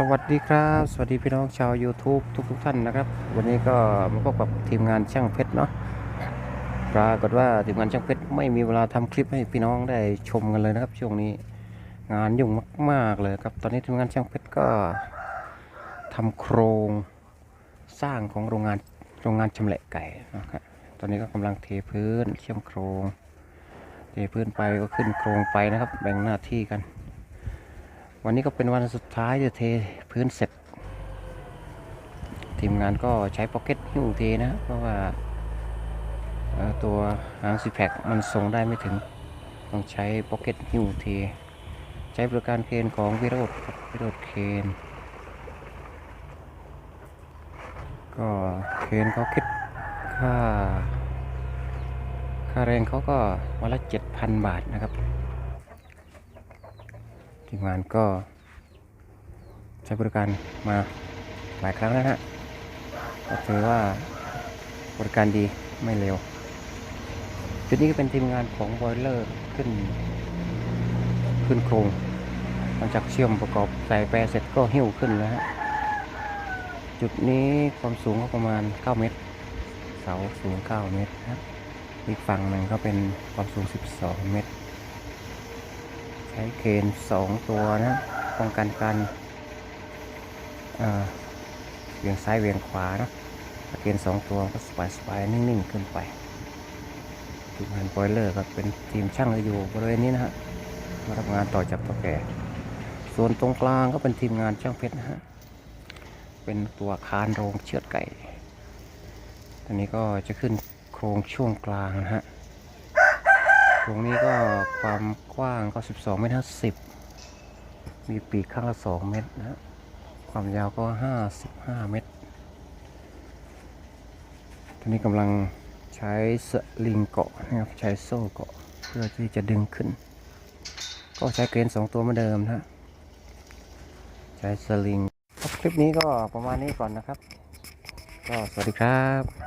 สวัสดีครับ สวัสดีพี่น้องชาว YouTube ทุกทุกๆท่านนะครับ วันนี้ก็มาพบกับทีมงานช่างเพชรเนาะปรากฏว่าทีมงานช่างเพชรไม่มีเวลาทำคลิปให้พี่น้องได้ชมกันเลยนะครับ ช่วงนี้งานยุ่งมาก ๆเลยครับ ตอนนี้ทีมงานช่างเพชรก็ทำโครงสร้างของโรงงานโรงงานชำแหละไก่นะครับตอนนี้ก็กำลังเทพื้นเชื่อมโครง เทพื้นไปก็ขึ้นโครงไปนะครับ แบ่งหน้าที่กัน วันนี้ก็เป็นวันสุดท้ายจะเทพื้นเสร็จ ทีมงานก็ใช้พ็อกเก็ตหิ้วเทนะ เพราะว่าตัวหางซีแพคมันส่งได้ไม่ถึง ต้องใช้พ็อกเก็ตหิ้วเท ใช้บริการเคนของวิโรธครับวิโรธเคนก็เคนเขาคิดค่า ค่าแรงเขาก็วันละเจ็ดพันบาทนะครับ ทีมงานก็ ใช้บริการมาหลายครั้งแล้วนะฮะก็ถือว่าบริการดีไม่เร็ว จุดนี้ก็เป็นทีมงานของบอยเลอร์ขึ้น ขึ้นโครงหลังจากเชื่อมประกอบใส่แปรเสร็จก็หิ้วขึ้นแล้วฮะ จุดนี้ความสูงก็ประมาณ 9 เมตร เสาสูง 9 เมตรนะครับอีกฝั่งหนึ่งก็เป็นความสูง 12 เมตร ช้เคนสองตัวนะป้องกันการเอียงซ้ายเวียงขวานะถ้าเคนสองตัวก็สบายสบายนิ่งๆขึ้นไปทีมงานบอยเลอร์ก็เป็นทีมช่างอยู่บริเวณนี้นะฮะมาทำงานต่อจากตัวแก่ส่วนตรงกลางก็เป็นทีมงานช่างเพชรนะฮะเป็นตัวคานโรงเชือดไก่อันนี้ก็จะขึ้นโครงช่วงกลางนะฮะ ตรงนี้ก็ความกว้างก็ 12 เมตร 50 มีปีกข้างละ 2 เมตรนะ ความยาวก็ 55 เมตรตอนนี้กำลังใช้สลิงเกาะนะครับ ใช้โซ่เกาะเพื่อที่จะดึงขึ้น ก็ใช้เกรนสองตัวเหมือนเดิมนะ ใช้สลิงครับคลิปนี้ก็ประมาณนี้ก่อนนะครับ ก็สวัสดีครับ